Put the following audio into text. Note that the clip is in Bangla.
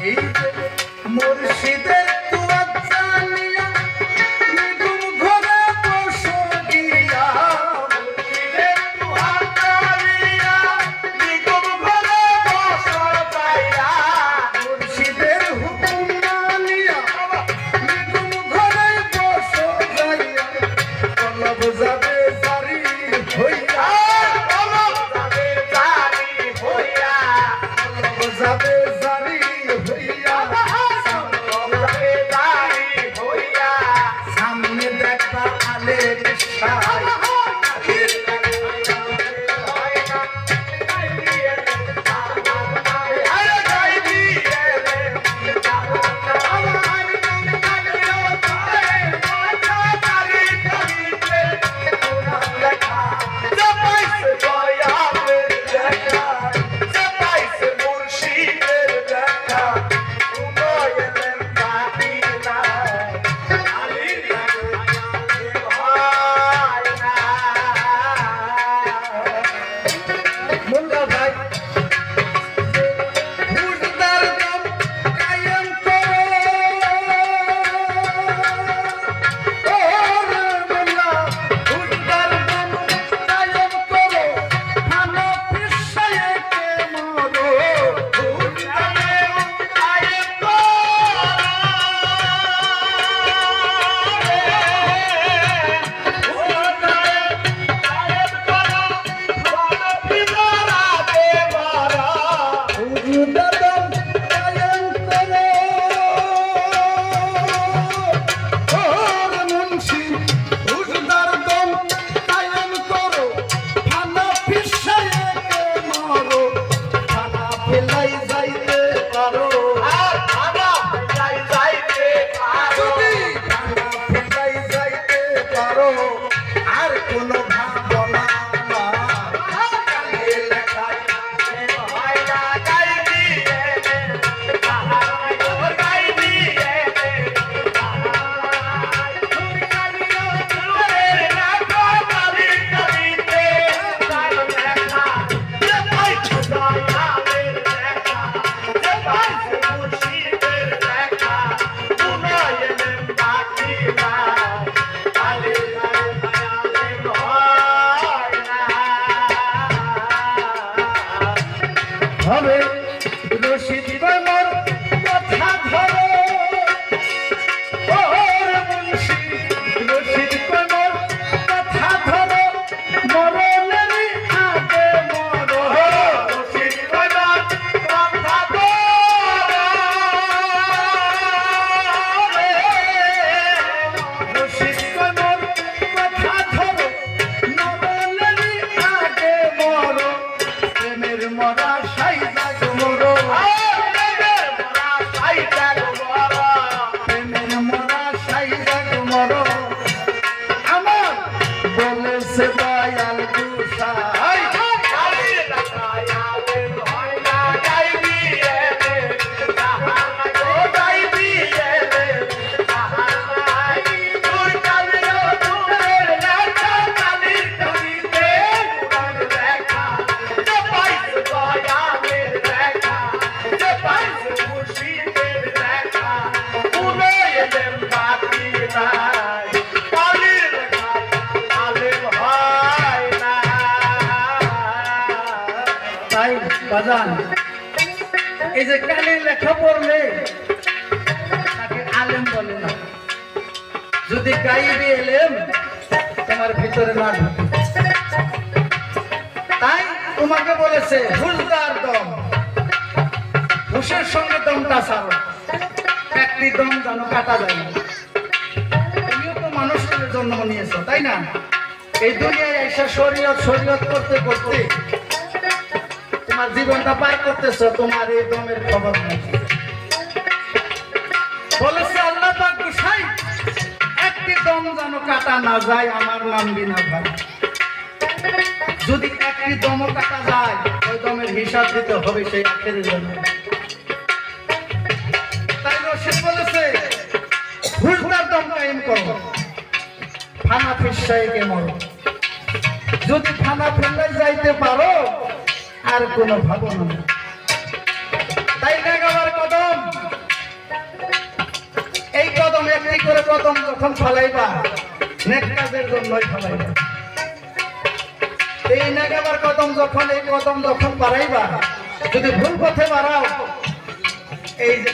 এই যে বাজান। এই যে কালি লেখা পড়লে তাকে আলেম বলে না। যদি গাইবে এলেম, তোমার ভিতরে না তাই তোমাকে বলেছে হুজদার দম। হুশের সঙ্গে দমটা ছাড়ো। একটি দম যেন কাটা যায় না। তুমিও তো মানুষের জন্ম নিয়েছো, তাই না? এই দুনিয়ায় এসে শরীয়ত শরীয়ত করতে করতে তোমার জীবনটা পার করতেছো, তোমার এই দমের খবর বলেছে আল্লাহ পাক একটি দম যেন কাটা না যায়, আমার নাম বিনা ভাই। যদি একটি দম কাটা যায়, ওই দমের হিসাব দিতে হবে সেই আখের জন্য। তাই রশিদ বলেছে হুজদার দম কায়েম করো। ফানা ফিসাইকে মরো। যদি ফানা ফেলাই যাইতে পারো আর কোন ভাবনা তাই না আমার কদম। এই কদম একটি করে কদম যখন ফলাইবা নেকটাদের জন্যই ফলাইবা। এই নাগাবার কদম যখন, এই কদম যখন বাড়াইবা, যদি ভুল পথে বাড়াও, এই যে